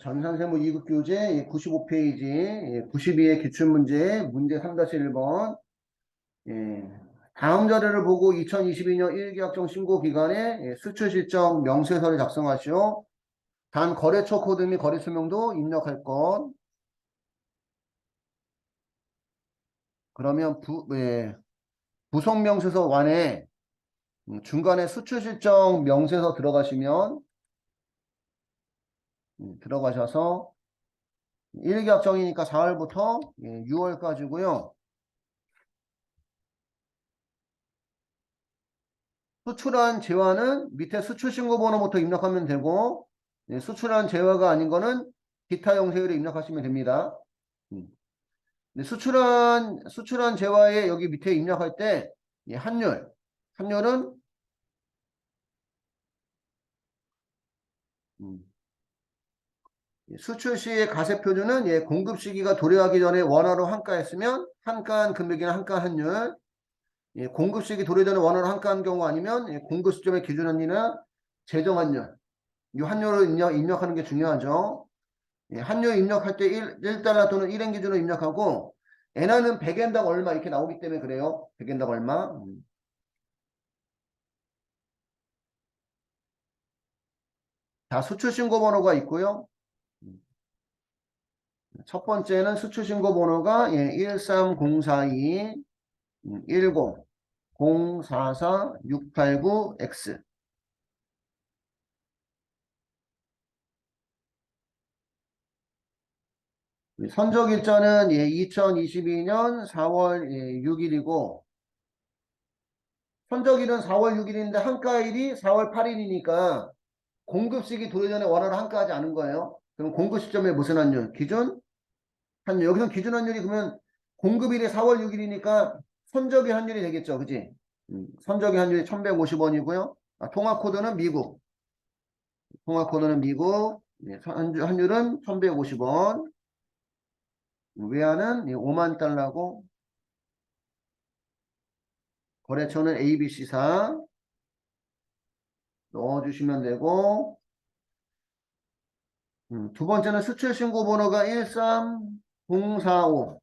전산세무 2급 교재 95페이지 92의 기출문제 문제 3-1번 예, 다음 자료를 보고 2022년 1기학정 신고 기간에 예, 수출 실적 명세서를 작성하시오. 단 거래처 코드 및 거래 설명도 입력할 것. 그러면 부, 예, 부속 명세서 완에 음, 중간에 수출 실적 명세서 들어가시면 음, 들어가셔서 1기 학정이니까 4월부터 6월까지고요. 수출한 재화는 밑에 수출 신고 번호부터 입력하면 되고 예, 수출한 재화가 아닌 거는 기타 영세율에 입력하시면 됩니다. 음. 수출한 수출한 재화에 여기 밑에 입력할 때 예, 환율 환율은 음. 예, 수출 시의 가세 표준은 예, 공급 시기가 도래하기 전에 원화로 환가했으면 환가한 금액이나 환가 환율 예, 공급 시기 도래 전에 원화로 환가한 경우 아니면 예, 공급 시점의 기준 환율이나 재정 환율 이 환율을 입력, 입력 하는 게 중요하죠. 예, 환율 입력할 때 1, 1달러 또는 1엔 기준으로 입력하고 엔화는 100엔당 얼마 이렇게 나오기 때문에 그래요. 100엔당 얼마. 음. 자, 수출 신고 번호가 있고요. 음. 첫 번째는 수출 신고 번호가 예, 13042 10 044 689X 선적 일자는 예, 2022년 4월 예, 6일이고 선적일은 4월 6일인데 한가일이 4월 8일이니까 공급식이 도래 전에 원화로 한가하지 않은 거예요. 그럼 공급 시점에 무슨 환율? 기준? 환율. 여기서 기준 환율이 그러면 공급일이 4월 6일이니까 선적의 환율이 되겠죠. 그지? 음, 선적의 환율이 1150원이고요. 아, 통화 코드는 미국. 통화 코드는 미국. 예, 환율, 환율은 1150원. 외화는 5만 달러고 거래처는 ABC사 넣어주시면 되고 음, 두 번째는 수출 신고 번호가 13045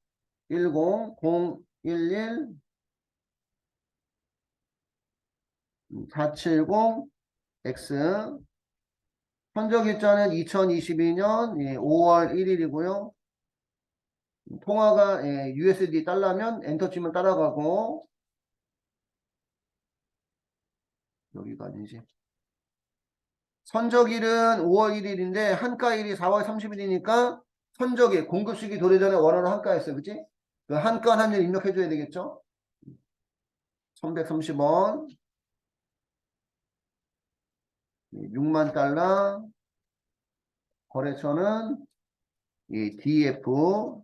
10011 470X 현적 일자는 2022년 5월 1일이고요. 통화가 예, USD 달러면 엔터 치면 따라가고 여기가 아니지. 선적일은 5월 1일인데 한가일이 4월 30일이니까 선적일 공급식이 도래 전에 원화로 한가했어요. 그치? 그 한가 한율 입력해 줘야 되겠죠? 1130원 6만 달러 거래처는 이 DF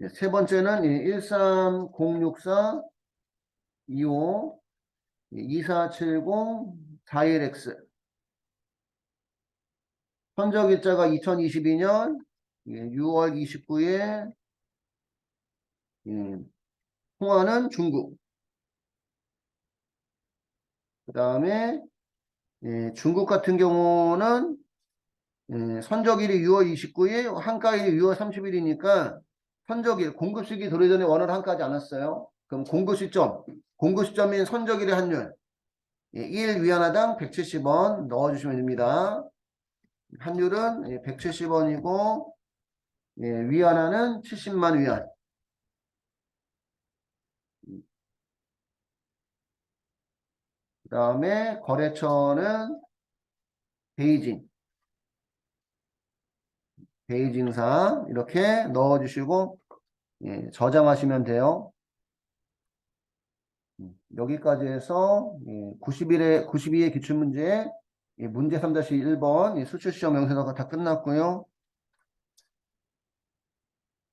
예, 세 번째는 13064 25 2470 41X 선적 일자가 2022년 6월 29일 통화는 중국. 그 다음에 예, 중국 같은 경우는 예, 선적일이 6월 29일 한가일이 6월 30일이니까 선적일, 공급 시기 도래 전에 원화를 한가하지 않았어요. 그럼 공급 시점, 공급 시점인 선적일의 환율. 예, 1 위안화당 170원 넣어주시면 됩니다. 환율은 예, 170원이고 예, 위안화는 70만 위안. 그 다음에 거래처는 베이징. 베이징사 이렇게 넣어주시고 예, 저장하시면 돼요. 음, 여기까지 해서 예, 91의 92의 기출문제 예, 문제 3-1번 수출시험 영상가 다 끝났고요.